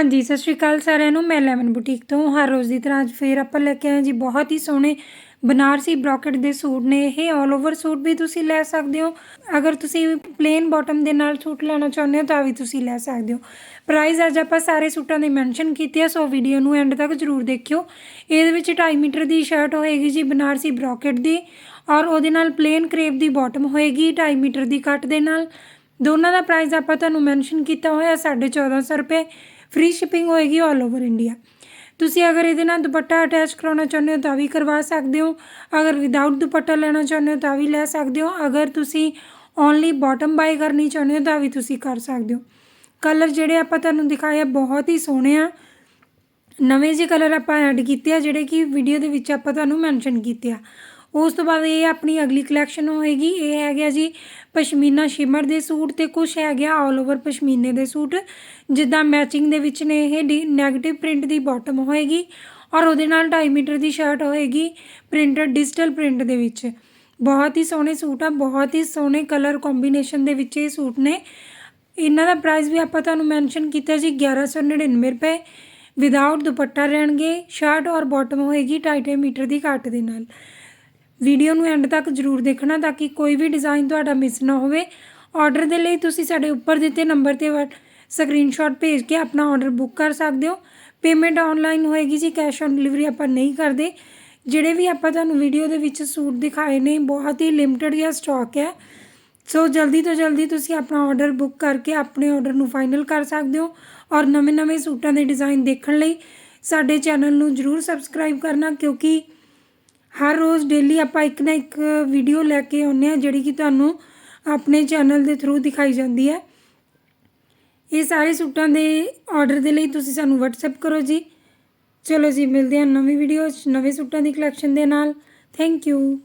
ਹਾਂਜੀ, ਸਤਿ ਸ਼੍ਰੀ ਅਕਾਲ ਸਾਰਿਆਂ ਨੂੰ, ਮੈਂ ਲੈਮਨ ਬੁਟੀਕ ਤੋਂ, ਹਰ ਰੋਜ਼ ਦੀ ਤਰ੍ਹਾਂ ਅੱਜ ਫੇਰ ਆਪਾਂ ਲੈ ਕੇ ਆਏ ਜੀ ਬਹੁਤ ਹੀ ਸੋਹਣੇ ਬਨਾਰਸੀ ਬ੍ਰੋਕਟ ਦੇ ਸੂਟ ਨੇ, ਇਹ 올 ਓਵਰ ਸੂਟ ਵੀ ਤੁਸੀਂ ਲੈ ਸਕਦੇ ਹੋ, ਅਗਰ ਤੁਸੀਂ ਪਲੇਨ ਬਾਟਮ ਦੇ ਨਾਲ ਸੂਟ ਲੈਣਾ ਚਾਹੁੰਦੇ ਹੋ ਤਾਂ ਵੀ ਤੁਸੀਂ ਲੈ ਸਕਦੇ ਹੋ। ਪ੍ਰਾਈਸ ਅੱਜ ਆਪਾਂ ਸਾਰੇ ਸੂਟਾਂ ਦੇ ਮੈਂਸ਼ਨ ਕੀਤੇ ਆ, ਸੋ ਵੀਡੀਓ ਨੂੰ ਐਂਡ ਤੱਕ ਜਰੂਰ ਦੇਖਿਓ। ਇਹਦੇ ਵਿੱਚ 2.5 ਮੀਟਰ ਦੀ ਸ਼ਰਟ ਹੋਏਗੀ ਜੀ ਬਨਾਰਸੀ ਬ੍ਰੋਕਟ ਦੀ, ਔਰ ਉਹਦੇ ਨਾਲ ਪਲੇਨ ਕਰੇਪ ਦੀ ਬਾਟਮ ਹੋਏਗੀ 2.5 ਮੀਟਰ ਦੀ ਕੱਟ ਦੇ ਨਾਲ। ਦੋਨਾਂ ਦਾ ਪ੍ਰਾਈਸ ਆਪਾਂ ਤੁਹਾਨੂੰ ਮੈਂਸ਼ਨ ਕੀਤਾ ਹੋਇਆ 1450 ਰੁਪਏ। ਫ੍ਰੀ ਸ਼ਿਪਿੰਗ ਹੋਏਗੀ ਆਲ ਓਵਰ ਇੰਡੀਆ ਤੁਸੀਂ ਅਗਰ ਇਹਦੇ ਨਾਲ ਦੁਪੱਟਾ ਅਟੈਚ ਕਰਾਉਣਾ ਚਾਹੁੰਦੇ ਹੋ ਤਾਂ ਵੀ ਕਰਵਾ ਸਕਦੇ ਹੋ। ਅਗਰ ਵਿਦਆਊਟ ਦੁਪੱਟਾ ਲੈਣਾ ਚਾਹੁੰਦੇ ਹੋ ਤਾਂ ਵੀ ਲੈ ਸਕਦੇ ਹੋ। ਅਗਰ ਤੁਸੀਂ ਓਨਲੀ ਬਾਟਮ ਬਾਈ ਕਰਨੀ ਚਾਹੁੰਦੇ ਹੋ ਤਾਂ ਵੀ ਤੁਸੀਂ ਕਰ ਸਕਦੇ ਹੋ। ਕਲਰ ਜਿਹੜੇ ਆਪਾਂ ਤੁਹਾਨੂੰ ਦਿਖਾਏ ਆ ਬਹੁਤ ਹੀ ਸੋਹਣੇ ਆ। ਨਵੇਂ ਜਿਹੇ ਕਲਰ ਆਪਾਂ ਐਡ ਕੀਤੇ ਆ, ਜਿਹੜੇ ਕਿ ਵੀਡੀਓ ਦੇ ਵਿੱਚ ਆਪਾਂ ਤੁਹਾਨੂੰ ਮੈਂਸ਼ਨ ਕੀਤੇ ਆ। ਉਸ ਤੋਂ ਬਾਅਦ ਇਹ ਆਪਣੀ ਅਗਲੀ ਕਲੈਕਸ਼ਨ ਹੋਏਗੀ। ਇਹ ਹੈਗਾ ਜੀ ਪਸ਼ਮੀਨਾ ਸ਼ਿਮਰ ਦੇ ਸੂਟ ਤੇ ਕੁਝ ਹੈਗਾ ਆਲ ਓਵਰ ਪਸ਼ਮੀਨੇ ਦੇ ਸੂਟ। ਜਿੱਦਾਂ ਮੈਚਿੰਗ ਦੇ ਵਿੱਚ ਨੇ ਇਹ ਨੈਗੇਟਿਵ ਪ੍ਰਿੰਟ ਦੀ ਬਾਟਮ ਹੋਏਗੀ ਔਰ ਉਹਦੇ ਨਾਲ 2.5 ਮੀਟਰ ਦੀ ਸ਼ਰਟ ਹੋਏਗੀ ਪ੍ਰਿੰਟਡ ਡਿਜੀਟਲ ਪ੍ਰਿੰਟ ਦੇ ਵਿੱਚ। ਬਹੁਤ ਹੀ ਸੋਹਣੇ ਸੂਟ ਆ, ਬਹੁਤ ਹੀ ਸੋਹਣੇ ਕਲਰ ਕੰਬੀਨੇਸ਼ਨ ਦੇ ਵਿੱਚ ਇਹ ਸੂਟ ਨੇ। ਇਹਨਾਂ ਦਾ ਪ੍ਰਾਈਸ ਵੀ ਆਪਾਂ ਤੁਹਾਨੂੰ ਮੈਂਸ਼ਨ ਕੀਤਾ ਜੀ 1199 ਰੁਪਏ। ਵਿਦਆਊਟ ਦੁਪੱਟਾ ਰਹਿਣਗੇ ਸ਼ਰਟ ਔਰ ਬਾਟਮ ਹੋਏਗੀ 2.5 ਮੀਟਰ ਦੀ ਕੱਟ ਦੇ ਨਾਲ। ਵੀਡੀਓ ਨੂੰ ਐਂਡ ਤੱਕ ਜਰੂਰ ਦੇਖਣਾ ਤਾਂ ਕਿ ਕੋਈ ਵੀ ਡਿਜ਼ਾਈਨ ਤੁਹਾਡਾ ਮਿਸ ਨਾ ਹੋਵੇ। ਆਰਡਰ ਦੇ ਲਈ ਤੁਸੀਂ ਸਾਡੇ ਉੱਪਰ ਦਿੱਤੇ ਨੰਬਰ ਤੇ ਸਕਰੀਨਸ਼ਾਟ ਭੇਜ ਕੇ ਆਪਣਾ ਆਰਡਰ ਬੁੱਕ ਕਰ ਸਕਦੇ ਹੋ। ਪੇਮੈਂਟ ਆਨਲਾਈਨ ਹੋਏਗੀ ਜੀ ਕੈਸ਼ ਔਨ ਡਿਲੀਵਰੀ ਆਪਾਂ ਨਹੀਂ ਕਰਦੇ। ਜਿਹੜੇ ਵੀ ਆਪਾਂ ਤੁਹਾਨੂੰ ਵੀਡੀਓ ਦੇ ਵਿੱਚ ਸੂਟ ਦਿਖਾਏ ਨੇ, ਬਹੁਤ ਹੀ ਲਿਮਟਿਡ ਜਿਹਾ ਸਟਾਕ ਹੈ। ਸੋ ਜਲਦੀ ਤੋਂ ਜਲਦੀ ਤੁਸੀਂ ਆਪਣਾ ਆਰਡਰ ਬੁੱਕ ਕਰਕੇ ਆਪਣੇ ਆਰਡਰ ਨੂੰ ਫਾਈਨਲ ਕਰ ਸਕਦੇ ਹੋ ਔਰ ਨਵੇਂ-ਨਵੇਂ ਸੂਟਾਂ ਦੇ ਡਿਜ਼ਾਈਨ ਦੇਖਣ ਲਈ ਸਾਡੇ ਚੈਨਲ ਨੂੰ ਜਰੂਰ ਸਬਸਕ੍ਰਾਈਬ ਕਰਨਾ ਕਿਉਂਕਿ ਹਰ ਰੋਜ਼ ਡੇਲੀ ਆਪਾਂ ਇੱਕ ਨਾ ਇੱਕ ਵੀਡੀਓ ਲੈ ਕੇ ਆਉਂਦੇ ਆ ਜਿਹੜੀ ਕਿ ਤੁਹਾਨੂੰ ਆਪਣੇ ਚੈਨਲ ਦੇ ਥਰੂ ਦਿਖਾਈ ਜਾਂਦੀ ਹੈ। ਇਹ ਸਾਰੇ ਸੂਟਾਂ ਦੇ ਆਰਡਰ ਦੇ ਲਈ ਤੁਸੀਂ ਸਾਨੂੰ WhatsApp ਕਰੋ ਜੀ। ਚਲੋ ਜੀ, ਮਿਲਦੇ ਹਾਂ ਨਵੀਂ ਵੀਡੀਓ ਨਵੇਂ ਸੂਟਾਂ ਦੀ ਕਲੈਕਸ਼ਨ ਦੇ ਨਾਲ। Thank you